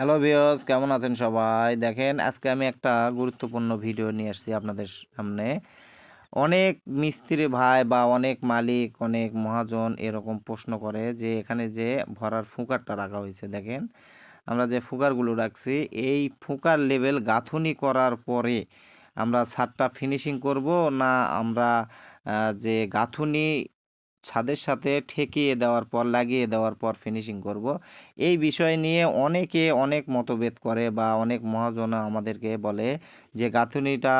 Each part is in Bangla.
হ্যালো ভিউয়ার্স কেমন আছেন সবাই? দেখেন, আজকে আমি একটা গুরুত্বপূর্ণ ভিডিও নিয়ে আসছি আপনাদের সামনে। অনেক মিস্ত্রি ভাই বা অনেক মালিক, অনেক মহাজন এরকম প্রশ্ন করে যে, এখানে যে ভরার ফুকারটা রাখা হয়েছে, দেখেন। আমরা যে ফুকারগুলো রাখছি, এই ফুকার লেভেল গাঁথুনি করার পরে আমরা ছাদটা ফিনিশিং করব না আমরা যে গাঁথুনি ছাদের সাথে ঠেকিয়ে দেওয়ার পর, লাগিয়ে দেওয়ার পর ফিনিশিং করব। এই বিষয় নিয়ে অনেকে অনেক মতভেদ করে বা অনেক মহাজন আমাদেরকে বলে যে গাঁথুনিটা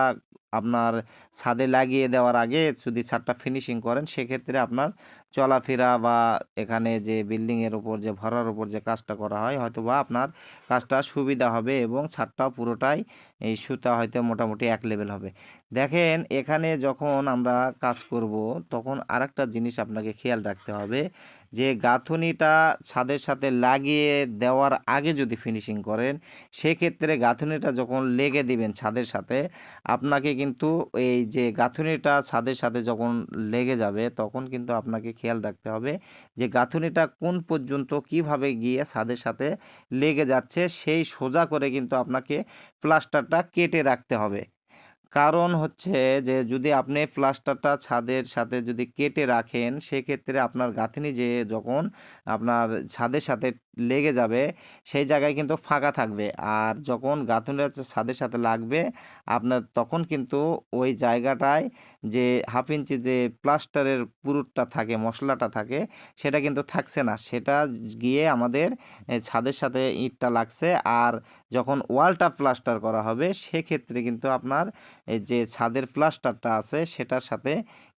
আপনার ছাদে লাগিয়ে দেওয়ার আগে যদি ছাদটা ফিনিশিং করেন, সেক্ষেত্রে আপনার চলাফেরা বা এখানে যে বিল্ডিংয়ের উপর, যে ভরার উপর যে কাজটা করা হয় হয়তো বা আপনার কাজটা সুবিধা হবে এবং ছাদটাও পুরোটাই এই সুতা হয়তো মোটামুটি এক লেভেল হবে। দেখেন, এখানে যখন আমরা কাজ করব, তখন আরেকটা জিনিস আপনাকে খেয়াল রাখতে হবে যে গাঁথুনিটা ছাদের সাথে লাগিয়ে দেওয়ার আগে যদি ফিনিশিং করেন, সেক্ষেত্রে গাঁথুনিটা যখন লেগে দিবেন ছাদের সাথে, আপনাকে কিন্তু এই যে গাঁথুনিটা ছাদের সাথে যখন লেগে যাবে, তখন কিন্তু আপনাকে খেয়াল রাখতে হবে যে গাঁথুনিটা কোন পর্যন্ত কীভাবে গিয়ে ছাদের সাথে লেগে যাচ্ছে, সেই সোজা করে কিন্তু আপনাকে প্লাস্টারটা কেটে রাখতে হবে। কারণ হচ্ছে যে যদি আপনি প্লাস্টারটা ছাদের সাথে যদি কেটে রাখেন, সেক্ষেত্রে আপনার গাঁথনি যে যখন আপনার ছাদের সাথে লেগে যাবে, সেই জায়গায় কিন্তু ফাঁকা থাকবে। আর যখন গাঁথনিটা ছাদের সাথে লাগবে, আপনার তখন কিন্তু ওই জায়গাটায় যে হাফ ইঞ্চি যে প্লাস্টারের পুরুটটা থাকে, মশলাটা থাকে, সেটা কিন্তু থাকছে না। সেটা গিয়ে আমাদের ছাদের সাথে ইটটা লাগছে। আর যখন ওয়ালটা প্লাস্টার করা হবে, সেক্ষেত্রে কিন্তু আপনার যে ছাদের প্লাস্টারটা আছে, সেটার সাথে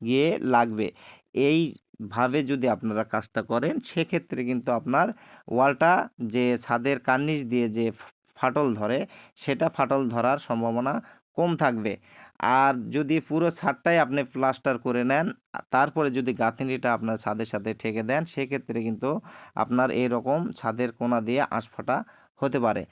গিয়ে লাগবে। এইভাবে যদি আপনারা কাজটা করেন, সেক্ষেত্রে কিন্তু আপনার ওয়ালটা যে ছাদের কার্নিশ দিয়ে যে ফাটল ধরে, সেটা ফাটল ধরার সম্ভাবনা কম থাকবে। আর যদি পুরো ছাদটাই আপনি প্লাস্টার করে নেন, তারপরে যদি গাঁথনিটা আপনার ছাদের সাথে ঠেকে দেন, সেক্ষেত্রে কিন্তু আপনার এরকম ছাদের কোনা দিয়ে আঁশফাটা হতে পারে।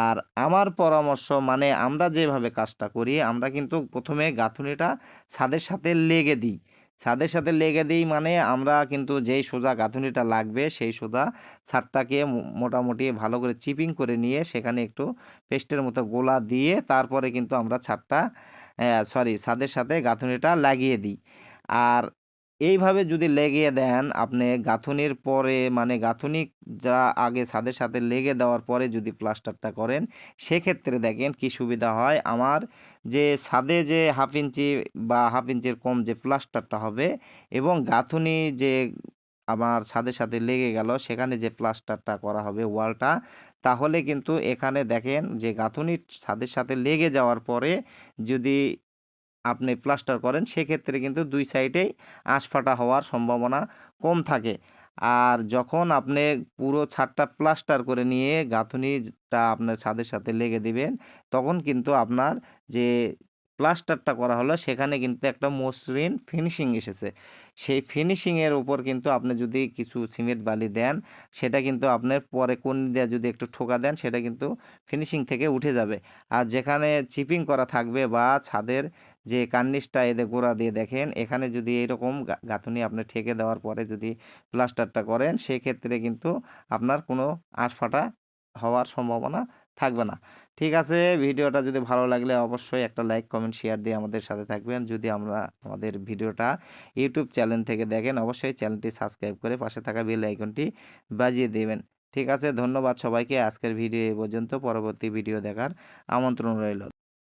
আর আমার পরামর্শ মানে আমরা যেভাবে কাজটা করি, আমরা কিন্তু প্রথমে গাঁথুনিটা ছাদের সাথে লেগে দিই। ছাদের সাথে লেগে দিই মানে আমরা কিন্তু যেই সোজা গাঁথুনিটা লাগবে, সেই সোজা ছাদটাকে মোটামুটি ভালো করে চিপিং করে নিয়ে সেখানে একটু পেস্টের মতো গোলা দিয়ে তারপরে কিন্তু আমরা ছাদটা সরি, ছাদের সাথে গাঁথুনিটা লাগিয়ে দিই। আর এইভাবে যদি লেগিয়ে দেন, আপনি গাঁথুনির পরে মানে গাঁথুনি যা আগে ছাদের সাথে লেগে দেওয়ার পরে যদি প্লাস্টারটা করেন, সেক্ষেত্রে দেখেন কি সুবিধা হয়। আমার যে ছাদে যে হাফ ইঞ্চি বা হাফ ইঞ্চির কম যে প্লাস্টারটা হবে এবং গাঁথুনি যে আমার ছাদের সাথে লেগে গেল, সেখানে যে প্লাস্টারটা করা হবে ওয়ালটা, তাহলে কিন্তু এখানে দেখেন যে গাঁথুনি ছাদের সাথে লেগে যাওয়ার পরে যদি আপনি প্লাস্টার করেন, সেক্ষেত্রে কিন্তু দুই সাইডেই আঁশফাটা হওয়ার সম্ভাবনা কম থাকে। আর যখন আপনি পুরো ছাদটা প্লাস্টার করে নিয়ে গাঁথুনিটা আপনার ছাদের সাথে লেগে দিবেন, তখন কিন্তু আপনার যে প্লাস্টারটা করা হলো, সেখানে কিন্তু একটা মসৃণ ফিনিশিং এসেছে। সেই ফিনিশিংয়ের উপর কিন্তু আপনি যদি কিছু সিমেন্ট বালি দেন, সেটা কিন্তু আপনার পরে কোন দিয়ে যদি একটু ঠোকা দেন, সেটা কিন্তু ফিনিশিং থেকে উঠে যাবে। আর যেখানে চিপিং করা থাকবে বা ছাদের যে কার্নিশটা এদের গোড়া দিয়ে দেখেন, এখানে যদি এইরকম গাঁথুনি আপনি ঠেকে দেওয়ার পরে যদি প্লাস্টারটা করেন, সেক্ষেত্রে কিন্তু আপনার কোনো আঁশফাটা হওয়ার সম্ভাবনা থাকবে না। ঠিক আছে, ভিডিওটা যদি ভালো লাগলে অবশ্যই একটা লাইক কমেন্ট শেয়ার দিয়ে আমাদের সাথে থাকবেন। যদি আমরা আমাদের ভিডিওটা ইউটিউব চ্যানেল থেকে দেখেন, অবশ্যই চ্যানেলটি সাবস্ক্রাইব করে পাশে থাকা বেল আইকনটি বাজিয়ে দেবেন। ঠিক আছে, ধন্যবাদ সবাইকে। আজকের ভিডিও এ পর্যন্ত। পরবর্তী ভিডিও দেখার আমন্ত্রণ রইল।